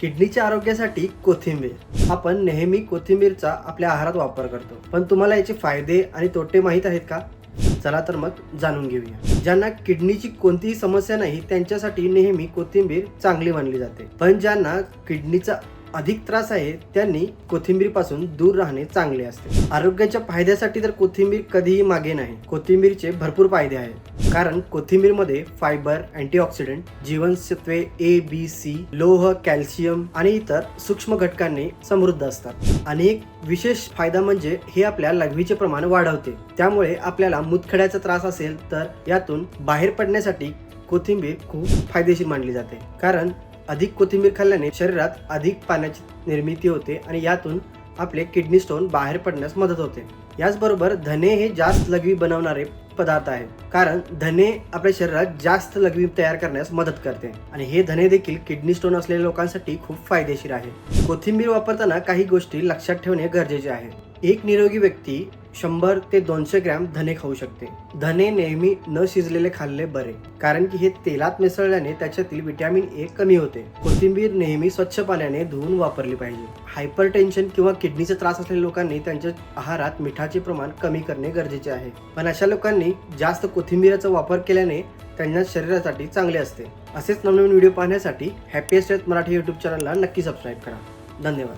किडनीच्या आरोग्यासाठी कोथिंबीर. आपण नेहमी कोथिंबीरचा आपल्या आहारात वापर करतो. पण तुम्हाला याचे फायदे आणि तोटे माहीत आहेत का? चला तर मग जाणून घेऊया. ज्यांना किडनीची कोणतीही समस्या नाही त्यांच्यासाठी नेहमी कोथिंबीर चांगली मानली जाते. पण ज्यांना किडनीचा अधिक त्रास आहे त्यांनी कोथिंबीरपासून दूर राहणे चांगले असते. आरोग्याच्या फायद्यासाठी तर कोथिंबीर कधीही मागे नाही. कोथिंबीरचे भरपूर फायदे आहेत. कारण कोथिंबीरमध्ये फायबर अँटीऑक्सिडंट जीवनसत्वे ए बी सी लोह कॅल्शियम आणि इतर सूक्ष्म घटकांनी समृद्ध असतात. आणि एक विशेष फायदा म्हणजे हे आपल्या लघवीचे प्रमाण वाढवते. त्यामुळे आपल्याला मुतखड्याचा त्रास असेल तर यातून बाहेर पडण्यासाठी कोथिंबीर खूप फायदेशीर मानली जाते. कारण अधिक कोथिंबीर खाल्ल्याने शरीरात अधिक पाण्याची निर्मिती होते आणि यातून आपले किडनी स्टोन बाहेर पडण्यास मदत होते. याचबरोबर धने हे जास्त लघवी बनवणारे पदार्थ आहे कारण धने आपल्या शरीरात जास्त लघवी तयार करण्यास मदत करते आणि हे धने देखील किडनी स्टोन असलेल्या लोकांसाठी खूप फायदेशीर आहे. कोथिंबीर वापरताना काही गोष्टी लक्षात ठेवणे गरजेचे आहे. एक निरोगी व्यक्ती शंभर ते दोनशे ग्रॅम धने खाऊ शकते. धने नेहमी न शिजलेले खाल्ले बरे कारण की हे तेलात मिसळल्याने त्याच्यातील विटॅमिन ए कमी होते. कोथिंबीर नेहमी स्वच्छ पाण्याने धुवून वापरली पाहिजे. हायपर टेन्शन किंवा किडनीचा त्रास असलेल्या लोकांनी त्यांच्या आहारात मिठाचे प्रमाण कमी करणे गरजेचे आहे. पण अशा लोकांनी जास्त कोथिंबीराचा वापर केल्याने त्यांच्या शरीरासाठी चांगले असते. असेच नवनवीन व्हिडिओ पाहण्यासाठी हॅपीएस्ट मराठी यूट्यूब चॅनलला नक्की सबस्क्राईब करा. धन्यवाद.